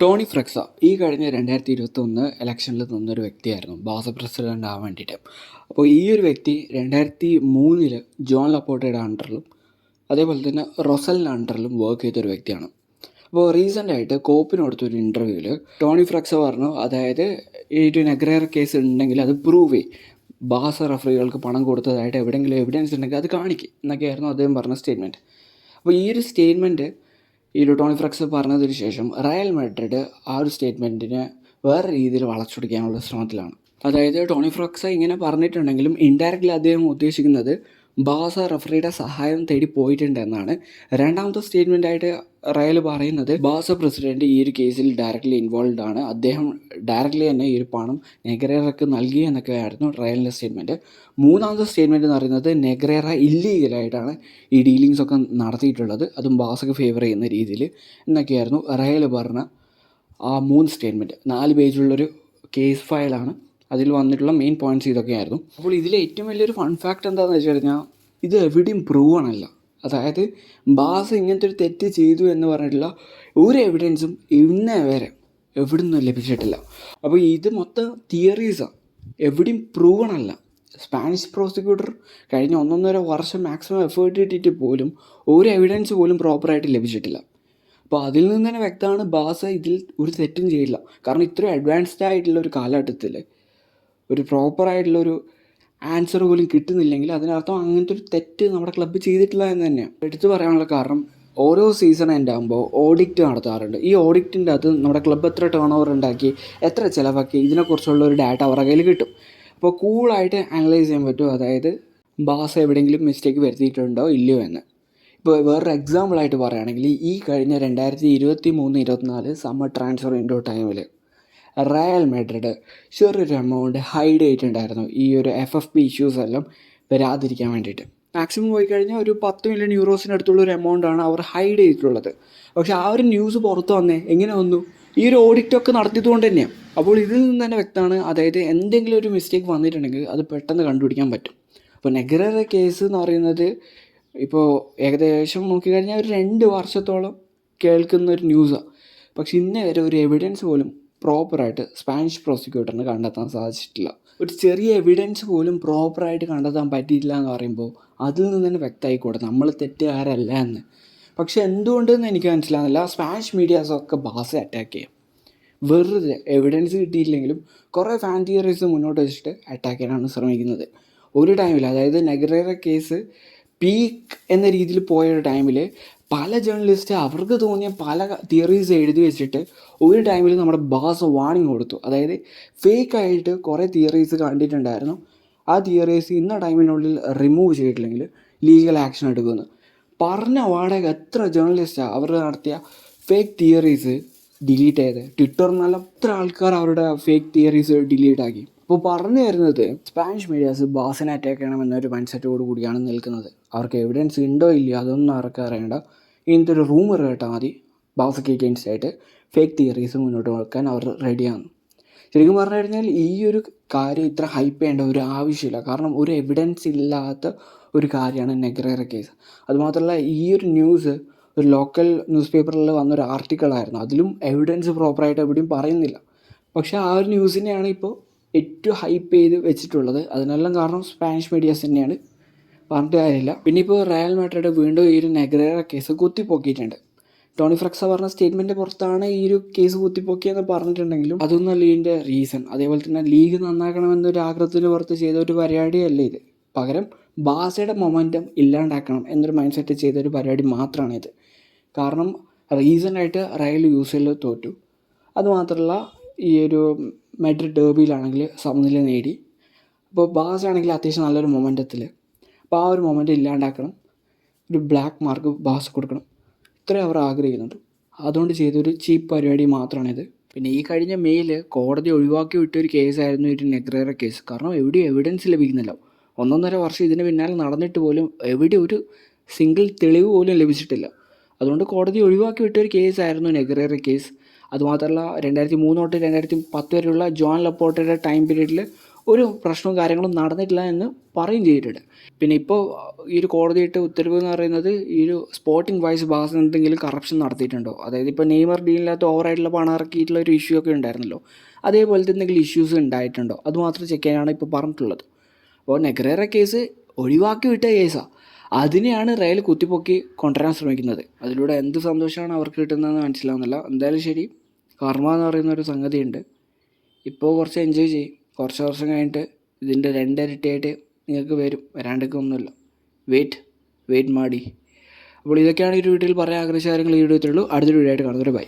Tony ഫ്രക്സ ഈ കഴിഞ്ഞ രണ്ടായിരത്തി ഇരുപത്തി ഒന്ന് ഇലക്ഷനിൽ നിന്നൊരു വ്യക്തിയായിരുന്നു. ബാസ പ്രസിഡന്റ് ആവാൻ വേണ്ടിയിട്ട്. അപ്പോൾ ഈ ഒരു വ്യക്തി രണ്ടായിരത്തി മൂന്നിൽ ജോൺ ലപ്പോട്ടയുടെ അണ്ടറിലും അതേപോലെ തന്നെ റൊസലിന്റെ അണ്ടറിലും വർക്ക് ചെയ്തൊരു വ്യക്തിയാണ്. അപ്പോൾ റീസെന്റ് ആയിട്ട് കോപ്പിന് കൊടുത്തൊരു ഇന്റർവ്യൂവിൽ ടോണി ഫ്രക്സ പറഞ്ഞു അതായത് ഈ ഒരു നെഗ്രേർ കേസ് ഉണ്ടെങ്കിൽ അത് പ്രൂവ് ചെയ്യും. ബാസ റഫറികൾക്ക് പണം കൊടുത്തതായിട്ട് എവിടെയെങ്കിലും എവിഡൻസ് ഉണ്ടെങ്കിൽ അത് കാണിക്കും എന്നൊക്കെയായിരുന്നു അദ്ദേഹം പറഞ്ഞ സ്റ്റേറ്റ്മെന്റ് അപ്പോൾ ഈ ഒരു സ്റ്റേറ്റ്മെന്റ് ഈ ടോണി ഫ്രക്സ് പറഞ്ഞതിന് ശേഷം റയൽ മെഡ്രിഡ് ആ ഒരു സ്റ്റേറ്റ്മെന്റിനെ വേറെ രീതിയിൽ വളച്ചൊടിക്കാനുള്ള ശ്രമത്തിലാണ്. അതായത് ടോണി ഫ്രക്സ് ഇങ്ങനെ പറഞ്ഞിട്ടുണ്ടെങ്കിലും ഇൻഡയറക്റ്റ്ലി അദ്ദേഹം ഉദ്ദേശിക്കുന്നത് ബാസ റഫറിയുടെ സഹായം തേടി പോയിട്ടുണ്ട് എന്നാണ് രണ്ടാമത്തെ സ്റ്റേറ്റ്മെന്റ് ആയിട്ട് റയൽ പറയുന്നത്. ബാസ പ്രസിഡന്റ് ഈ ഒരു കേസിൽ ഡയറക്റ്റ്ലി ഇൻവോൾവ് ആണ്. അദ്ദേഹം ഡയറക്റ്റ്ലി തന്നെ ഈ ഒരു പണം നെഗ്രേറക്ക് നൽകി എന്നൊക്കെയായിരുന്നു റയലിന്റെ സ്റ്റേറ്റ്മെന്റ് മൂന്നാമത്തെ സ്റ്റേറ്റ്മെന്റ് എന്ന് പറയുന്നത് നെഗ്രേറ ഇല്ലീഗലായിട്ടാണ് ഈ ഡീലിങ്സ് ഒക്കെ നടത്തിയിട്ടുള്ളത്. അതും ബാസക്ക് ഫേവർ ചെയ്യുന്ന രീതിയിൽ എന്നൊക്കെയായിരുന്നു റയൽ പറഞ്ഞ ആ മൂന്ന് സ്റ്റേറ്റ്മെന്റ് നാല് പേജുള്ളൊരു കേസ് ഫയലാണ് അതിൽ വന്നിട്ടുള്ള മെയിൻ പോയിന്റ്സ് ഇതൊക്കെയായിരുന്നു. അപ്പോൾ ഇതിലെ ഏറ്റവും വലിയൊരു ഫൺ ഫാക്ട് എന്താണെന്ന് വെച്ച് കഴിഞ്ഞാൽ ഇത് എവിടെയും പ്രൂവ് അല്ല അതായത് ബാസ് ഇങ്ങനത്തെ ഒരു തെറ്റ് ചെയ്തു എന്ന് പറഞ്ഞിട്ടുള്ള ഒരു എവിഡൻസും ഇന്നേ വരെ എവിടെ നിന്നും ലഭിച്ചിട്ടില്ല. അപ്പോൾ ഇത് മൊത്തം തിയറീസാണ് എവിടെയും പ്രൂവൺ അല്ല സ്പാനിഷ് പ്രോസിക്യൂട്ടർ കഴിഞ്ഞ ഒന്നൊന്നര വർഷം മാക്സിമം എഫേർട്ട് ഇട്ടിട്ട് പോലും ഒരു എവിഡൻസ് പോലും പ്രോപ്പറായിട്ട് ലഭിച്ചിട്ടില്ല. അപ്പോൾ അതിൽ നിന്ന് തന്നെ വ്യക്തമാണ് ബാസ ഇതിൽ ഒരു തെറ്റും ചെയ്യില്ല കാരണം ഇത്രയും അഡ്വാൻസ്ഡ് ആയിട്ടുള്ള ഒരു കാലഘട്ടത്തിൽ ഒരു പ്രോപ്പറായിട്ടുള്ളൊരു ആൻസർ പോലും കിട്ടുന്നില്ലെങ്കിൽ അതിനർത്ഥം അങ്ങനത്തെ ഒരു തെറ്റ് നമ്മുടെ ക്ലബ്ബ് ചെയ്തിട്ടില്ല എന്ന് തന്നെയാണ് എടുത്തു പറയാനുള്ള കാരണം ഓരോ സീസൺ എന്റെ ആകുമ്പോൾ ഓഡിറ്റ് നടത്താറുണ്ട്. ഈ ഓഡിറ്റിന്റെ അകത്ത് നമ്മുടെ ക്ലബ്ബ് എത്ര ടേൺ ഓവർ ഉണ്ടാക്കി എത്ര ചിലവാക്കി ഇതിനെക്കുറിച്ചുള്ള ഒരു ഡാറ്റ അവരുടെ കയ്യിൽ കിട്ടും. അപ്പോൾ കൂളായിട്ട് അനലൈസ് ചെയ്യാൻ പറ്റും. അതായത് ബാസ് എവിടെയെങ്കിലും മിസ്റ്റേക്ക് വരുത്തിയിട്ടുണ്ടോ ഇല്ലയോ എന്ന്. ഇപ്പോൾ വേറൊരു എക്സാമ്പിളായിട്ട് പറയുകയാണെങ്കിൽ ഈ കഴിഞ്ഞ രണ്ടായിരത്തി ഇരുപത്തി മൂന്ന് ഇരുപത്തിനാല് സമ്മർ ട്രാൻസ്ഫർ ഇൻഡോ ടൈമിൽ റയൽ മെഡ്രിഡ് ചെറിയൊരു എമൗണ്ട് ഹൈഡ് ചെയ്തിട്ടുണ്ടായിരുന്നു. ഈ ഒരു എഫ് എഫ് പി ഇഷ്യൂസ് എല്ലാം വരാതിരിക്കാൻ വേണ്ടിയിട്ട്. മാക്സിമം പോയി കഴിഞ്ഞാൽ ഒരു പത്ത് മില്യൺ യൂറോസിന് അടുത്തുള്ള ഒരു എമൗണ്ടാണ് അവർ ഹൈഡ് ചെയ്തിട്ടുള്ളത്. പക്ഷേ ആ ഒരു ന്യൂസ് പുറത്ത് വന്നേ എങ്ങനെ വന്നു? ഈ ഒരു ഓഡിറ്റൊക്കെ നടത്തിയതുകൊണ്ട് തന്നെയാണ് അപ്പോൾ ഇതിൽ നിന്ന് തന്നെ വ്യക്തമാണ് അതായത് എന്തെങ്കിലും ഒരു മിസ്റ്റേക്ക് വന്നിട്ടുണ്ടെങ്കിൽ അത് പെട്ടെന്ന് കണ്ടുപിടിക്കാൻ പറ്റും. അപ്പോൾ നെഗറ കേസ് എന്ന് പറയുന്നത് ഇപ്പോൾ ഏകദേശം നോക്കിക്കഴിഞ്ഞാൽ ഒരു രണ്ട് വർഷത്തോളം കേൾക്കുന്ന ഒരു ന്യൂസാണ് പക്ഷെ ഇന്നേ വരെ ഒരു എവിഡൻസ് പോലും പ്രോപ്പറായിട്ട് സ്പാനിഷ് പ്രോസിക്യൂട്ടറിന് കണ്ടെത്താൻ സാധിച്ചിട്ടില്ല. ഒരു ചെറിയ എവിഡൻസ് പോലും പ്രോപ്പറായിട്ട് കണ്ടെത്താൻ പറ്റിയില്ല എന്ന് പറയുമ്പോൾ അതിൽ നിന്ന് തന്നെ വ്യക്തമായിക്കോട്ടെ നമ്മൾ തെറ്റുകാരല്ല എന്ന്. പക്ഷെ എന്തുകൊണ്ടെന്ന് എനിക്ക് മനസ്സിലാകുന്നില്ല. സ്പാനിഷ് മീഡിയാസൊക്കെ ബാസ് അറ്റാക്ക് ചെയ്യും. വെറുതെ എവിഡൻസ് കിട്ടിയില്ലെങ്കിലും കുറേ ഫാൻ തിയറീസ് മുന്നോട്ട് വെച്ചിട്ട് അറ്റാക്ക് ചെയ്യാനാണ് ശ്രമിക്കുന്നത്. ഒരു ടൈമിൽ അതായത് നെഗറേറ കേസ് പീക്ക് എന്ന രീതിയിൽ പോയ ഒരു ടൈമിൽ പല ജേർണലിസ്റ്റ് അവർക്ക് തോന്നിയ പല തിയറീസ് എഴുതി വെച്ചിട്ട് ഒരു ടൈമിൽ നമ്മുടെ ബാസ് വാണിംഗ് കൊടുത്തു. അതായത് ഫേക്ക് ആയിട്ട് കുറേ തിയറീസ് കണ്ടിട്ടുണ്ടായിരുന്നു. ആ തിയറീസ് ഇന്ന ടൈമിനുള്ളിൽ റിമൂവ് ചെയ്തിട്ടില്ലെങ്കിൽ ലീഗൽ ആക്ഷൻ എടുക്കുമെന്ന്. പറഞ്ഞ വാടക എത്ര ജേർണലിസ്റ്റാണ് അവർ നടത്തിയ ഫേക്ക് തിയറീസ് ഡിലീറ്റ് ചെയ്ത് ട്വിറ്ററിനെല്ലാം എത്ര ആൾക്കാർ അവരുടെ ഫേക്ക് തിയറീസ് ഡിലീറ്റ് ആക്കി? അപ്പോൾ പറഞ്ഞു വരുന്നത് സ്പാനിഷ് മീഡിയാസ് ബാസിനെ അറ്റാക്ക് ചെയ്യണം എന്നൊരു മൈൻഡ് സെറ്റോട് കൂടിയാണ് നിൽക്കുന്നത്. അവർക്ക് എവിഡൻസ് ഉണ്ടോ ഇല്ലയോ അതൊന്നും അവർക്ക് അറിയേണ്ട. ഇങ്ങനത്തെ ഒരു റൂമർ കേട്ടാൽ മതി. ബാസക്കി എഗെയിൻസ്റ്റ് ആയിട്ട് ഫേക്ക് തിയറീസ് മുന്നോട്ട് വെക്കാൻ അവർ റെഡിയാണ് ശരിക്കും പറഞ്ഞു കഴിഞ്ഞാൽ ഈ ഒരു കാര്യം ഇത്ര ഹൈപ്പ് ചെയ്യേണ്ട ഒരു ആവശ്യമില്ല. കാരണം ഒരു എവിഡൻസ് ഇല്ലാത്ത ഒരു കാര്യമാണ് നെഗ്രേറ കേസ് അതുമാത്രമല്ല ഈ ഒരു ന്യൂസ് ഒരു ലോക്കൽ ന്യൂസ് പേപ്പറിൽ വന്നൊരു ആർട്ടിക്കിളായിരുന്നു അതിലും എവിഡൻസ് പ്രോപ്പറായിട്ട് എവിടെയും പറയുന്നില്ല. പക്ഷേ ആ ഒരു ന്യൂസിനെയാണ് ഇപ്പോൾ ഏറ്റവും ഹൈപ്പ് ചെയ്ത് വെച്ചിട്ടുള്ളത്. അതിനെല്ലാം കാരണം സ്പാനിഷ് മീഡിയാസ് തന്നെയാണ്. പറഞ്ഞിട്ട് കാര്യമില്ല. പിന്നെ ഇപ്പോൾ റയൽ മാഡ്രിഡ് വീണ്ടും ഈ ഒരു നെഗ്രേറ കേസ് കുത്തിപ്പൊക്കിയിട്ടുണ്ട്. ടോണി ഫ്രക്സ പറഞ്ഞ സ്റ്റേറ്റ്മെന്റ് പുറത്താണ് ഈ ഒരു കേസ് കുത്തിപ്പൊക്കിയെന്ന് പറഞ്ഞിട്ടുണ്ടെങ്കിലും അതൊന്നല്ല ഇതിന്റെ റീസൺ അതേപോലെ തന്നെ ലീഗ് നന്നാക്കണമെന്നൊരു ആഗ്രഹത്തിന് പുറത്ത് ചെയ്ത ഒരു പരിപാടിയല്ല ഇത്. പകരം ബാസയുടെ മൊമെന്റം ഇല്ലാണ്ടാക്കണം എന്നൊരു മൈൻഡ് സെറ്റ് ചെയ്ത ഒരു പരിപാടി മാത്രമാണ് ഇത് കാരണം റീസണായിട്ട് റയൽ യൂസ് ചെയ്യൽ തോറ്റു. അതുമാത്രമല്ല ഈ ഒരു മെഡ്രിഡ് ഡേബിയിലാണെങ്കിൽ സമനില നേടി. അപ്പോൾ ബാസ് ആണെങ്കിൽ അത്യാവശ്യം നല്ലൊരു മൊമെന്റത്തിൽ അപ്പോൾ ആ ഒരു മൊമെന്റ് ഇല്ലാണ്ടാക്കണം. ഒരു ബ്ലാക്ക് മാർക്ക് ബാസ് കൊടുക്കണം. ഇത്രയും അവർ ആഗ്രഹിക്കുന്നുണ്ട്. അതുകൊണ്ട് ചെയ്തൊരു ചീപ്പ് പരിപാടി മാത്രമാണിത്. പിന്നെ ഈ കഴിഞ്ഞ മെയിൽ കോടതി ഒഴിവാക്കി വിട്ടൊരു കേസായിരുന്നു ഒരു നെഗ്രേറ കേസ് കാരണം എവിടെയും എവിഡൻസ് ലഭിക്കുന്നില്ല. ഒന്നൊന്നര വർഷം ഇതിന് പിന്നാലെ നടന്നിട്ട് പോലും എവിടെ ഒരു സിംഗിൾ തെളിവ് പോലും ലഭിച്ചിട്ടില്ല. അതുകൊണ്ട് കോടതി ഒഴിവാക്കി വിട്ടൊരു കേസായിരുന്നു നെഗ്രേറ കേസ് അതുമാത്രമല്ല രണ്ടായിരത്തി മൂന്ന് തൊട്ട് രണ്ടായിരത്തി പത്ത് വരെയുള്ള ജോൺ ലപ്പോട്ടയുടെ ടൈം പീരീഡിൽ ഒരു പ്രശ്നവും കാര്യങ്ങളും നടന്നിട്ടില്ല എന്ന് പറയും ചെയ്തിട്ടുണ്ട്. പിന്നെ ഇപ്പോൾ ഈ ഒരു കോടതി ഇട്ട ഉത്തരവ് എന്ന് പറയുന്നത് ഈ ഒരു സ്പോർട്ടിംഗ് വൈസ് ഭാഗത്ത് എന്തെങ്കിലും കറപ്ഷൻ നടത്തിയിട്ടുണ്ടോ? അതായത് ഇപ്പോൾ നെയ്മർ ഡീലിനകത്ത് ഓവറായിട്ടുള്ള പണം ഇറക്കിയിട്ടുള്ള ഒരു ഇഷ്യൂ ഒക്കെ ഉണ്ടായിരുന്നല്ലോ. അതേപോലത്തെ എന്തെങ്കിലും ഇഷ്യൂസ് ഉണ്ടായിട്ടുണ്ടോ? അതുമാത്രം ചെക്ക് ചെയ്യാനാണ് ഇപ്പോൾ പറഞ്ഞിട്ടുള്ളത്. അപ്പോൾ നെഗ്രേറ കേസ് ഒഴിവാക്കി വിട്ട കേസാണ് അതിനെയാണ് റയൽ കുത്തിപ്പൊക്കി കൊണ്ടുവരാൻ ശ്രമിക്കുന്നത്. അതിലൂടെ എന്ത് സന്തോഷമാണ് അവർക്ക് കിട്ടുന്നതെന്ന് മനസ്സിലാവുന്നില്ല. എന്തായാലും ശരി കർമ്മ എന്ന് പറയുന്ന ഒരു സംഗതിയുണ്ട്. ഇപ്പോൾ കുറച്ച് എൻജോയ് ചെയ്യും. കുറച്ച് വർഷം കഴിഞ്ഞിട്ട് ഇതിന്റെ രണ്ടിരട്ടിയായിട്ട് നിങ്ങൾക്ക് വരും വരാണ്ടൊക്കെ ഒന്നുമില്ല വെയിറ്റ് വെയിറ്റ് മാടി. അപ്പോൾ ഇതൊക്കെയാണ് ഈ വീട്ടിൽ പറയാൻ ആഗ്രഹിച്ച കാര്യങ്ങൾ ഈ വീഡിയോ ഉള്ളൂ. അടുത്തൊരു വീഡിയോ ആയിട്ട് കാണുന്നത് ബൈ